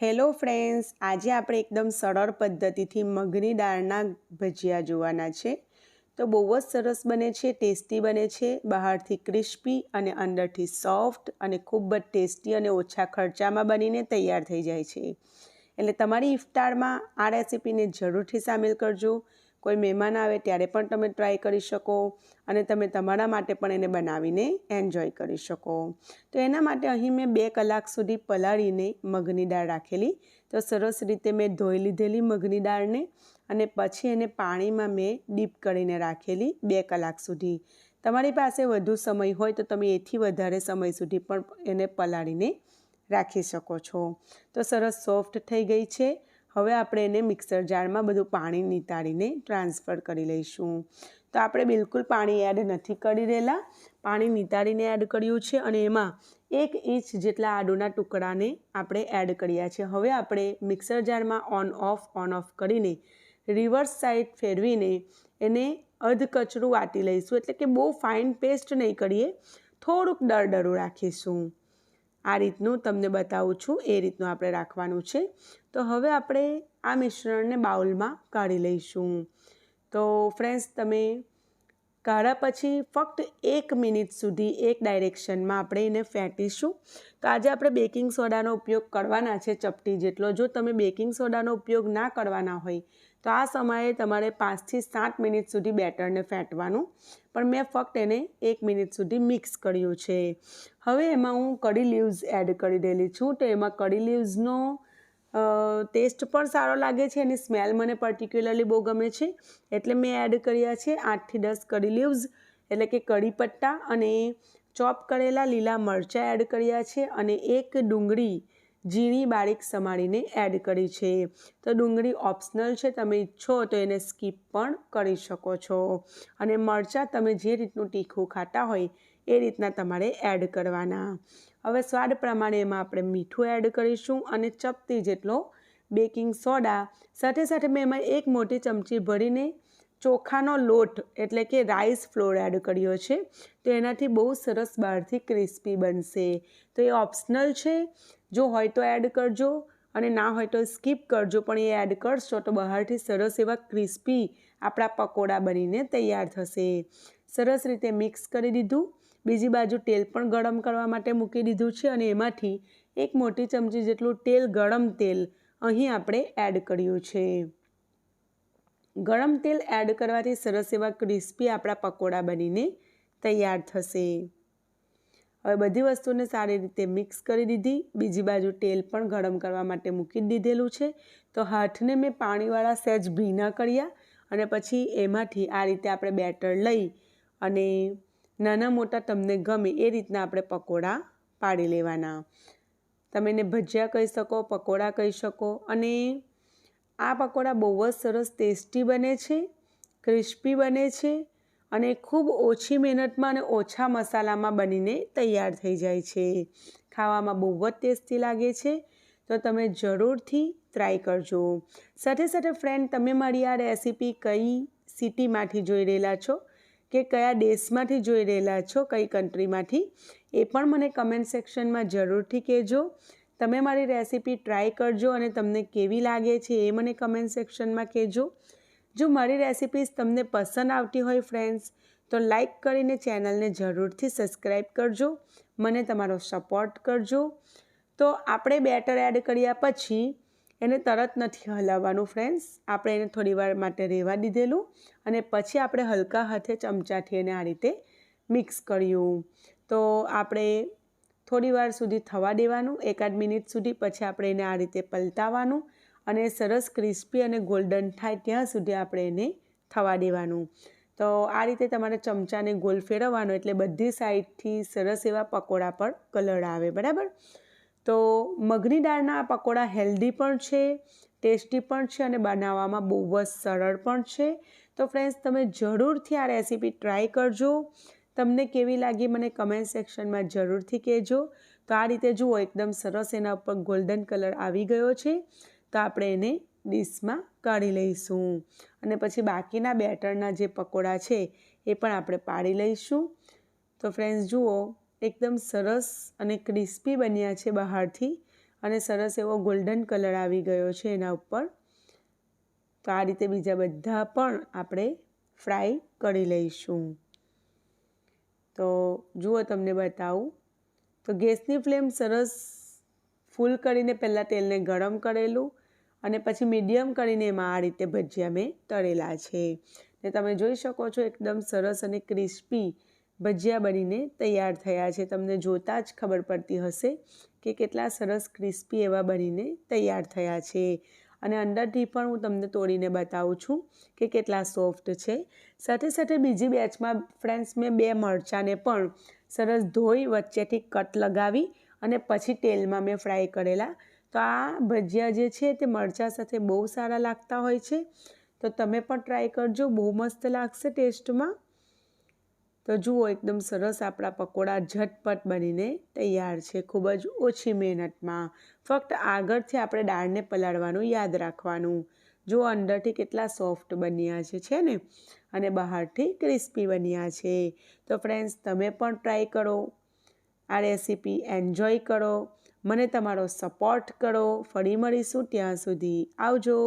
Hello friends, આજે આપણે એકદમ સરળ પદ્ધતિથી મગની દાળના ભજીયા જોવાના છે. તો બહુ જ સરસ બને છે, ટેસ્ટી બને છે, બહારથી ક્રિસ્પી અને અંદરથી સોફ્ટ અને ખૂબ જ ટેસ્ટી અને ઓછા ખર્ચામાં બનીને તૈયાર થઈ જાય છે. એટલે તમારી ઇફતારમાં આ રેસીપીને જરૂરથી સામેલ કરજો. કોઈ મહેમાન આવે ત્યારે પણ તમે ટ્રાય કરી શકો અને તમે તમારા માટે પણ એને બનાવીને એન્જોય કરી શકો. તો એના માટે અહીં મેં બે કલાક સુધી પલાળીને મગની દાળ રાખેલી. તો સરસ રીતે મેં ધોઈ લીધેલી મગની દાળને અને પછી એને પાણીમાં મેં ડીપ કરીને રાખેલી બે કલાક સુધી. તમારી પાસે વધુ સમય હોય તો તમે એથી વધારે સમય સુધી પણ એને પલાળીને રાખી શકો છો. તો સરસ સોફ્ટ થઈ ગઈ છે. હવે આપણે એને મિક્સર જારમાં બધું પાણી નિતાળીને ટ્રાન્સફર કરી લઈશું. તો આપણે બિલકુલ પાણી એડ નથી કરી રહેલા. પાણી નિતાળીને એડ કર્યું છે અને એમાં એક ઇંચ જેટલા આડુના ટુકડાને આપણે એડ કર્યા છે. હવે આપણે મિક્સર જારમાં ઓન ઓફ ઓન ઓફ કરીને રિવર્સ સાઈડ ફેરવીને એને અધ કચરું વાટી લઈશું. એટલે કે બહુ ફાઇન પેસ્ટ નહીં કરીએ. થોડુંક દરદરું રાખીશું. આ રીતનું તમને બતાવું છું, એ રીતનું આપણે રાખવાનું છે. તો હવે આપણે આ મિશ્રણને બાઉલમાં કાઢી લઈશું. તો ફ્રેન્ડ્સ તમે કાઢા પછી ફક્ત એક મિનિટ સુધી એક ડાયરેક્શનમાં આપણે એને ફેંટીશું. તો આજે આપણે બેકિંગ સોડાનો ઉપયોગ કરવાના છે, ચપટી જેટલો. જો તમે બેકિંગ સોડાનો ઉપયોગ ના કરવાના હોય તો આ સમયે તમારે પાંચથી સાત મિનિટ સુધી બેટરને ફેંટવાનું. પણ મેં ફક્ત એને એક મિનિટ સુધી મિક્સ કર્યું છે. હવે એમાં હું કડી લીવ્સ એડ કરી દેલી છું. તો એમાં કડી લીવ્સનો ટેસ્ટ પણ સારો લાગે છે એની સ્મેલ મને પર્ટિક્યુલરલી બહુ ગમે છે. એટલે મેં એડ કર્યા છે આઠથી દસ કડી લીવ્સ. એટલે કે કડી પત્તા અને ચોપ કરેલા લીલા મરચાં એડ કર્યા છે અને એક ડુંગળી ઝીણી બારીક સમારીને એડ કરી છે. તો ડુંગળી ઓપ્શનલ છે, તમે ઈચ્છો તો એને સ્કીપ પણ કરી શકો છો. અને મરચાં તમે જે રીતનું તીખું ખાતા હોય, એ રીતના તમારે એડ કરવાના. હવે સ્વાદ પ્રમાણે એમાં આપણે મીઠું એડ કરીશું અને ચપટી જેટલો બેકિંગ સોડા સાથે સાથે મેં એમાં એક મોટી ચમચી ભરીને ચોખાનો લોટ એટલે કે રાઈસ ફ્લોર એડ કર્યો છે, તો એનાથી બહુ સરસ બહારથી ક્રિસ્પી બનશે. તો એ ઓપ્શનલ છે. જો હોય તો એડ કરજો અને ના હોય તો સ્કીપ કરજો, પણ એ એડ કરશો તો બહારથી સરસ એવા ક્રિસ્પી આપણા પકોડા બનીને તૈયાર થશે. સરસ રીતે મિક્સ કરી દીધું. બીજી બાજુ તેલ પણ ગરમ કરવા માટે મૂકી દીધું છે અને એમાંથી એક મોટી ચમચી જેટલું તેલ, ગરમ તેલ અહીં આપણે એડ કર્યું છે. ગરમ તેલ એડ કરવાથી સરસ એવા ક્રિસ્પી આપણા પકોડા બનીને તૈયાર થશે. હવે બધી વસ્તુને સારી રીતે મિક્સ કરી દીધી. બીજી બાજુ તેલ પણ ગરમ કરવા માટે મૂકી દીધેલું છે. તો હાથને મેં પાણીવાળા સહેજ ભીના કર્યા અને પછી એમાંથી આ રીતે આપણે બેટર લઈ અને નાના મોટા તમને ગમે એ રીતના આપણે પકોડા પાડી લેવાના. તમે એને ભજીયા કહી શકો, પકોડા કહી શકો અને આ પકોડા બહુ જ સરસ ટેસ્ટી બને છે, ક્રિસ્પી બને છે અને ખૂબ ઓછી મહેનતમાં અને ઓછા મસાલામાં બનીને તૈયાર થઈ જાય છે. ખાવામાં બહુ જ ટેસ્ટી લાગે છે, તો તમે જરૂરથી ટ્રાય કરજો. સાથે સાથે ફ્રેન્ડ તમે મારી આ રેસીપી કઈ સિટીમાંથી જોઈ રહેલા છો કે કયા દેશમાંથી જોઈ રહેલા છો, કઈ કન્ટ્રીમાંથી એ પણ મને કમેન્ટ સેક્શનમાં જરૂરથી કહેજો. તમે મારી રેસીપી ટ્રાય કરજો અને તમને કેવી લાગે છે એ મને કમેન્ટ સેક્શનમાં કહેજો. જો મારી રેસિપીઝ તમને પસંદ આવતી હોય ફ્રેન્ડ્સ તો લાઈક કરીને ચેનલને જરૂરથી સબસ્ક્રાઈબ કરજો. મને તમારો સપોર્ટ કરજો. તો આપણે બેટર એડ કર્યા પછી એને તરત નથી હલાવવાનું ફ્રેન્ડ્સ આપણે એને થોડીવાર માટે રહેવા દીધેલું અને પછી આપણે હલકા હાથે ચમચાથી એને આ રીતે મિક્સ કર્યું. તો આપણે થોડીવાર સુધી થવા દેવાનું, એકાદ મિનિટ સુધી પછી આપણે એને આ રીતે પલટાવવાનું અને સરસ ક્રિસ્પી અને ગોલ્ડન થાય ત્યાં સુધી આપણે એને થવા દેવાનું. તો આ રીતે તમારે ચમચાને ગોલ ફેરવવાનો એટલે બધી સાઈડથી સરસ એવા પકોડા પર કલર આવે, બરાબર? તો મગની દાળના આ પકોડા હેલ્ધી પણ છે, ટેસ્ટી પણ છે અને બનાવવામાં બહુ જ સરળ પણ છે. તો ફ્રેન્ડ્સ, તમે જરૂરથી આ રેસીપી ટ્રાય કરજો. તમને કેવી લાગી મને કમેન્ટ સેક્શનમાં જરૂરથી કહેજો. તો આ રીતે જુઓ, એકદમ સરસ એના ઉપર ગોલ્ડન કલર આવી ગયો છે. તો આપણે એને ડીશમાં કાઢી લઈશું. અને પછી બાકીના બેટરના જે પકોડા છે, એ પણ આપણે પાડી લઈશું. તો ફ્રેન્ડ્સ જુઓ, એકદમ સરસ અને ક્રિસ્પી બન્યા છે બહારથી. અને સરસ એવો ગોલ્ડન કલર આવી ગયો છે એના ઉપર. તો આ રીતે બીજા બધા પણ આપણે ફ્રાય કરી લઈશું. તો જુઓ તમને બતાવું. તો ગેસની ફ્લેમ સરસ ફૂલ કરીને પહેલાં તેલને ગરમ કરેલું અને પછી મીડિયમ કરીને એમાં આ રીતે ભજીયા મેં તળેલા છે. ને તમે જોઈ શકો છો એકદમ સરસ અને ક્રિસ્પી ભજીયા બનીને તૈયાર થયા છે. તમને જોતાં જ ખબર પડતી હશે કે કેટલા સરસ ક્રિસ્પી એવા બનીને તૈયાર થયા છે. અને અંદરથી પણ હું તમને તોડીને બતાવું છું કે કેટલા સોફ્ટ છે. સાથે સાથે બીજી બેચમાં ફ્રેન્ડ્સ મેં બે મરચાંને પણ સરસ ધોઈ વચ્ચેથી કટ લગાવી અને પછી તેલમાં મેં ફ્રાય કરેલા. તો આ ભજીયા જે છે તે મરચાં સાથે બહુ સારા લાગતા હોય છે. તો તમે પણ ટ્રાય કરજો, બહુ મસ્ત લાગશે ટેસ્ટમાં. તો જુઓ, એકદમ સરસ આપણા પકોડા ઝટપટ બનીને તૈયાર છે. ખૂબ જ ઓછી મહેનતમાં. ફક્ત આગળથી આપણે દાળને પલાળવાનું યાદ રાખવાનું. જો અંદરથી કેટલા સોફ્ટ બન્યા છે છે ને? અને બહારથી ક્રિસ્પી બન્યા છે. તો ફ્રેન્ડ્સ, તમે પણ ટ્રાય કરો. આ રેસીપી એન્જોય કરો. મને તમારો સપોર્ટ કરો. ફરી મળીશું ત્યાં સુધી. આવજો.